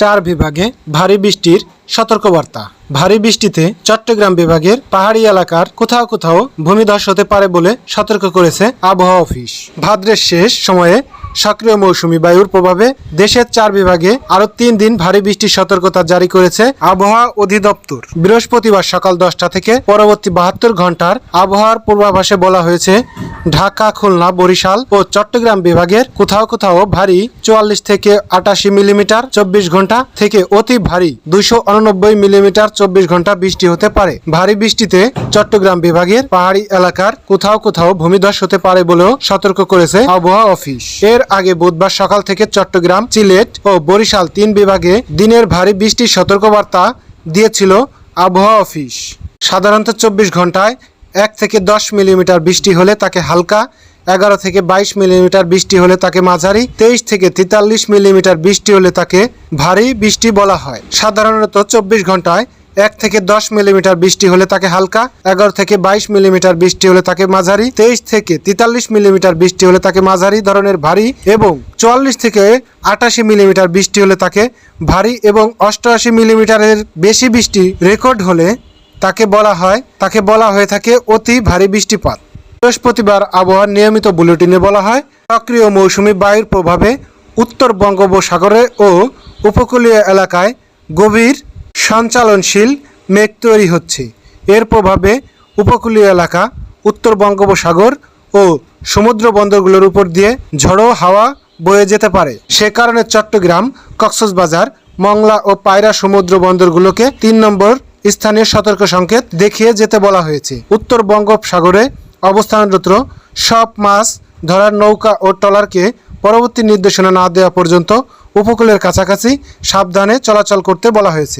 চার বিভাগে ভারী বৃষ্টির সতর্কবার্তা। ভারী বৃষ্টিতে চট্টগ্রাম বিভাগের পাহাড়ি এলাকার কোথাও কোথাও ভূমিধস হতে পারে বলে সতর্ক করেছে আবহাওয়া অফিস। ভাদ্রের শেষ সময়ে সক্রিয় মৌসুমী বায়ুর প্রভাবে দেশের চার বিভাগে আরও তিন দিন ভারী বৃষ্টির সতর্কতা জারি করেছে আবহাওয়া অধিদপ্তর। বৃহস্পতিবার সকাল দশটা থেকে পরবর্তী বাহাত্তর ঘণ্টার আবহাওয়ার পূর্বাভাসে বলা হয়েছে ঢাকা, খুলনা, বরিশাল ও চট্টগ্রাম বিভাগের কোথাও কোথাও ভারী চুয়াল্লিশ থেকে আটাশি মিলিমিটার চব্বিশ ঘণ্টা থেকে অতি ভারী দুইশো উননব্বই মিলিমিটার চব্বিশ ঘণ্টা বৃষ্টি হতে পারে। ভারী বৃষ্টিতে চট্টগ্রাম বিভাগের পাহাড়ি এলাকার কোথাও কোথাও ভূমিধস হতে পারে বলেও সতর্ক করেছে আবহাওয়া অফিস। এর আগে বুধবার সকাল থেকে চট্টগ্রাম, সিলেট ও বরিশাল তিন বিভাগে দিনের ভারী বৃষ্টির সতর্কবার্তা দিয়েছিল আবহাওয়া অফিস। সাধারণত চব্বিশ ঘন্টায় এক থেকে দশ মিলিমিটার বৃষ্টি হলে তাকে হালকা, এগারো থেকে বাইশ মিলিমিটার বৃষ্টি হলে তাকে মাঝারি, তেইশ থেকে তেতাল্লিশ মিলিমিটার বৃষ্টি হলে তাকে ভারী বৃষ্টি বলা হয়। সাধারণত চব্বিশ ঘন্টায় এক থেকে দশ মিলিমিটার বৃষ্টি হলে তাকে হালকা, এগারো থেকে বাইশ মিলিমিটার বৃষ্টি হলে তাকে মাঝারি, তেইশ থেকে তেতাল্লিশ মিলিমিটার বৃষ্টি হলে তাকে মাঝারি ধরনের ভারী এবং চুয়াল্লিশ থেকে আটাশি মিলিমিটার বৃষ্টি হলে তাকে ভারী এবং অষ্টআশি মিলিমিটারের বেশি বৃষ্টি রেকর্ড হলে তাকে বলা হয়, তাকে বলা হয়ে থাকে অতি ভারী বৃষ্টিপাত। বৃহস্পতিবার আবহাওয়ার নিয়মিত বুলেটিনে বলা হয়, সক্রিয় মৌসুমি বায়ুর প্রভাবে উত্তর বঙ্গোপসাগরে ও উপকূলীয় এলাকায় গভীর সঞ্চালনশীল মেঘ তৈরি হচ্ছে। এর প্রভাবে উপকূলীয় এলাকা, উত্তর বঙ্গোপসাগর ও সমুদ্র বন্দরগুলোর উপর দিয়ে ঝড়ো হাওয়া বয়ে যেতে পারে। সে কারণে চট্টগ্রাম, কক্সবাজার, মংলা ও পায়রা সমুদ্র বন্দরগুলোকে তিন নম্বর স্থানীয় সতর্ক সংকেত দেখিয়ে যেতে বলা হয়েছে। উত্তর বঙ্গোপসাগরে অবস্থানরত সব মাছ ধরার নৌকা ও ট্রলারকে পরবর্তী নির্দেশনা না দেওয়া পর্যন্ত উপকূলের কাছাকাছি সাবধানে চলাচল করতে বলা হয়েছে।